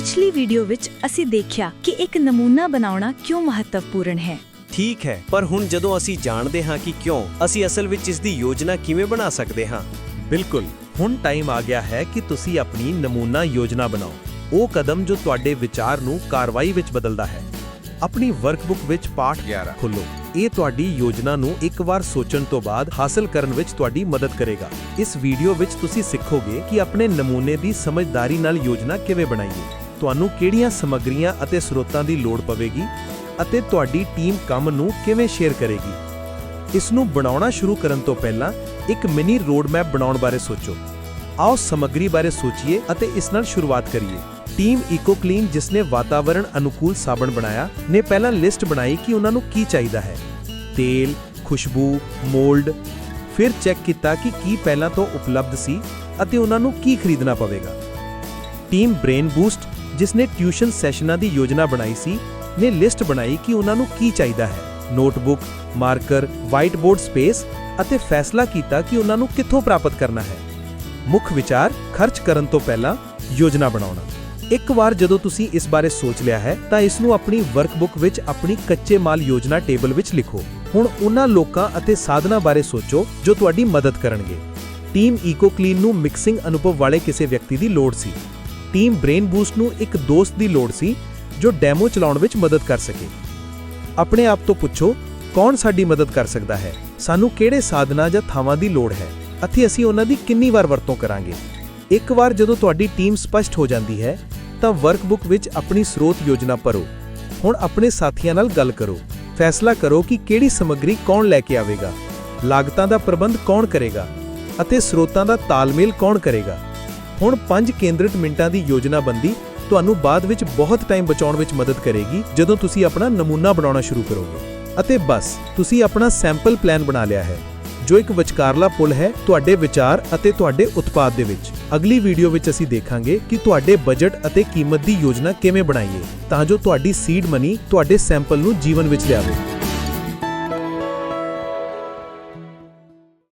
ਪਿਛਲੀ ਵੀਡੀਓ ਵਿੱਚ ਅਸੀਂ ਦੇਖਿਆ ਕਿ ਇੱਕ ਨਮੂਨਾ ਬਣਾਉਣਾ ਕਿਉਂ ਮਹੱਤਵਪੂਰਨ ਹੈ। ਠੀਕ ਹੈ ਪਰ ਹੁਣ ਜਦੋਂ ਅਸੀਂ ਜਾਣਦੇ ਹਾਂ ਕਿ ਕਿਉਂ ਅਸੀਂ ਅਸਲ ਵਿੱਚ ਇਸ ਦੀ ਯੋਜਨਾ ਕਿਵੇਂ ਬਣਾ ਸਕਦੇ ਹਾਂ। ਬਿਲਕੁਲ ਹੁਣ ਟਾਈਮ ਆ ਗਿਆ ਹੈ ਕਿ ਤੁਸੀਂ ਆਪਣੀ ਨਮੂਨਾ ਯੋਜਨਾ ਬਣਾਓ। ਉਹ ਕਦਮ ਜੋ ਤੁਹਾਡੇ ਵਿਚਾਰ ਨੂੰ ਕਾਰਵਾਈ ਵਿੱਚ ਬਦਲਦਾ ਹੈ। ਆਪਣੀ ਵਰਕਬੁੱਕ ਵਿੱਚ ਪਾਠ 11 ਖੋਲੋ। ਇਹ ਤੁਹਾਡੀ ਯੋਜਨਾ ਨੂੰ ਇੱਕ ਵਾਰ ਸੋਚਣ ਤੋਂ ਬਾਅਦ ਹਾਸਲ ਕਰਨ ਵਿੱਚ ਤੁਹਾਡੀ ਮਦਦ ਕਰੇਗਾ। ਇਸ ਵੀਡੀਓ ਵਿੱਚ ਤੁਸੀਂ ਸਿੱਖੋਗੇ ਕਿ ਆਪਣੇ ਨਮੂਨੇ ਦੀ ਸਮਝਦਾਰੀ ਨਾਲ ਯੋਜਨਾ ਕਿਵੇਂ ਬਣਾਈਏ। ਤੁਹਾਨੂੰ ਕਿਹੜੀਆਂ ਸਮੱਗਰੀਆਂ ਅਤੇ ਸਰੋਤਾਂ ਦੀ ਲੋੜ ਪਵੇਗੀ ਅਤੇ ਤੁਹਾਡੀ ਟੀਮ ਕੰਮ ਨੂੰ ਕਿਵੇਂ ਸ਼ੇਅਰ ਕਰੇਗੀ? ਇਸ ਨੂੰ ਬਣਾਉਣਾ ਸ਼ੁਰੂ ਕਰਨ ਤੋਂ ਪਹਿਲਾਂ ਇੱਕ ਮਿਨੀ ਰੋਡ ਬਣਾਉਣ ਬਾਰੇ ਸੋਚੋ। ਆਓ ਸਮੱਗਰੀ ਬਾਰੇ ਸੋਚੀਏ ਅਤੇ ਇਸ ਨਾਲ ਸ਼ੁਰੂਆਤ ਕਰੀਏ। ਟੀਮ ਇਕੋ ਕਲੀਨ ਜਿਸ ਨੇ ਵਾਤਾਵਰਣ ਅਨੁਕੂਲ ਸਾਬਣ ਬਣਾਇਆ, ਨੇ ਪਹਿਲਾਂ ਲਿਸਟ ਬਣਾਈ ਕਿ ਉਹਨਾਂ ਨੂੰ ਕੀ ਚਾਹੀਦਾ ਹੈ। ਤੇਲ, ਖੁਸ਼ਬੂ, ਮੋਲਡ, ਫਿਰ ਚੈੱਕ ਕੀਤਾ ਕਿ ਕੀ ਪਹਿਲਾਂ ਤੋਂ ਉਪਲਬਧ ਸੀ ਅਤੇ ਉਹਨਾਂ ਨੂੰ ਕੀ ਖਰੀਦਣਾ ਪਵੇਗਾ। ਟੀਮ ਬ੍ਰੇਨ ਬੂਸਟ ਜਿਸ ਨੇ ਟਿਊਸ਼ਨ ਸੈਸ਼ਨਾਂ ਦੀ ਯੋਜਨਾ ਬਣਾਈ ਸੀ, ਨੇ ਲਿਸਟ ਬਣਾਈ ਕਿ ਉਹਨਾਂ ਨੂੰ ਕੀ ਚਾਹੀਦਾ ਹੈ। Notebook, marker white board space ਅਤੇ ਫੈਸਲਾ ਕੀਤਾ ਕਿ ਉਹਨਾਂ ਨੂੰ ਕਿੱਥੋਂ ਪ੍ਰਾਪਤ ਕਰਨਾ ਹੈ। ਮੁੱਖ ਵਿਚਾਰ, ਖਰਚ ਕਰਨ ਤੋਂ ਪਹਿਲਾਂ ਯੋਜਨਾ ਬਣਾਉਣਾ। ਇੱਕ ਵਾਰ ਜਦੋਂ ਤੁਸੀਂ ਇਸ ਬਾਰੇ ਸੋਚ ਲਿਆ ਹੈ, ਤਾਂ ਇਸ ਨੂੰ ਆਪਣੀ ਵਰਕਬੁੱਕ ਵਿੱਚ ਆਪਣੀ ਕੱਚੇ ਮਾਲ ਯੋਜਨਾ ਟੇਬਲ ਵਿੱਚ ਲਿਖੋ। ਹੁਣ ਉਹਨਾਂ ਲੋਕਾਂ ਅਤੇ ਸਾਧਨਾਂ ਬਾਰੇ ਸੋਚੋ ਜੋ ਤੁਹਾਡੀ ਮਦਦ ਕਰਨਗੇ। ਟੀਮ ਈਕੋ ਕਲੀਨ ਨੂੰ ਮਿਕਸਿੰਗ ਅਨੁਭਵ ਵਾਲੇ ਕਿਸੇ ਵਿਅਕਤੀ ਦੀ ਲੋੜ ਸੀ। ਟੀਮ ਬ੍ਰੇਨ ਬੂਸਟ ਨੂੰ ਇੱਕ ਦੋਸਤ ਦੀ ਲੋੜ ਸੀ ਜੋ ਡੈਮੋ ਚਲਾਉਣ ਵਿੱਚ ਮਦਦ ਕਰ ਸਕੇ। ਆਪਣੇ ਆਪ ਤੋਂ ਪੁੱਛੋ, ਕੌਣ ਸਾਡੀ ਮਦਦ ਕਰ ਸਕਦਾ ਹੈ? ਸਾਨੂੰ ਕਿਹੜੇ ਸਾਧਨਾਂ ਜਾਂ ਥਾਵਾਂ ਦੀ ਲੋੜ ਹੈ? ਅਤੇ ਅਸੀਂ ਉਹਨਾਂ ਦੀ ਕਿੰਨੀ ਵਾਰ ਵਰਤੋਂ ਕਰਾਂਗੇ? ਇੱਕ ਵਾਰ ਜਦੋਂ ਤੁਹਾਡੀ ਟੀਮ ਸਪਸ਼ਟ ਹੋ ਜਾਂਦੀ ਹੈ, ਤਾਂ ਵਰਕਬੁੱਕ ਵਿੱਚ ਆਪਣੀ ਸਰੋਤ ਯੋਜਨਾ ਭਰੋ। ਹੁਣ ਆਪਣੇ ਸਾਥੀਆਂ ਨਾਲ ਗੱਲ ਕਰੋ। ਫੈਸਲਾ ਕਰੋ ਕਿ ਕਿਹੜੀ ਸਮੱਗਰੀ ਕੌਣ ਲੈ ਕੇ ਆਵੇਗਾ। ਲਾਗਤਾਂ ਦਾ ਪ੍ਰਬੰਧ ਕੌਣ ਕਰੇਗਾ? ਅਤੇ ਸਰੋਤਾਂ ਦਾ ਤਾਲਮੇਲ ਕੌਣ ਕਰੇਗਾ? ਹੁਣ 5 ਕੇਂਦਰਿਤ ਮਿੰਟਾਂ ਦੀ ਯੋਜਨਾਬੰਦੀ ਤੁਹਾਨੂੰ ਬਾਅਦ ਵਿੱਚ ਬਹੁਤ ਟਾਈਮ ਬਚਾਉਣ ਵਿੱਚ ਮਦਦ ਕਰੇਗੀ, ਜਦੋਂ ਤੁਸੀਂ ਆਪਣਾ ਨਮੂਨਾ ਬਣਾਉਣਾ ਸ਼ੁਰੂ ਕਰੋਗੇ। ਅਤੇ ਬਸ, ਤੁਸੀਂ ਆਪਣਾ ਸੈਂਪਲ ਪਲਾਨ ਬਣਾ ਲਿਆ ਹੈ, ਜੋ ਇੱਕ ਵਿਚਕਾਰਲਾ ਪੁਲ ਹੈ ਤੁਹਾਡੇ ਵਿਚਾਰ ਅਤੇ ਤੁਹਾਡੇ ਉਤਪਾਦ ਦੇ ਵਿੱਚ। ਅਗਲੀ ਵੀਡੀਓ ਵਿੱਚ ਅਸੀਂ ਦੇਖਾਂਗੇ ਕਿ ਤੁਹਾਡੇ ਬਜਟ ਅਤੇ ਕੀਮਤ ਦੀ ਯੋਜਨਾ ਕਿਵੇਂ ਬਣਾਈਏ, ਤਾਂ ਜੋ ਤੁਹਾਡੀ ਸੀਡ ਮਨੀ ਤੁਹਾਡੇ ਸੈਂਪਲ ਨੂੰ ਜੀਵਨ ਵਿੱਚ ਲਿਆਵੇ।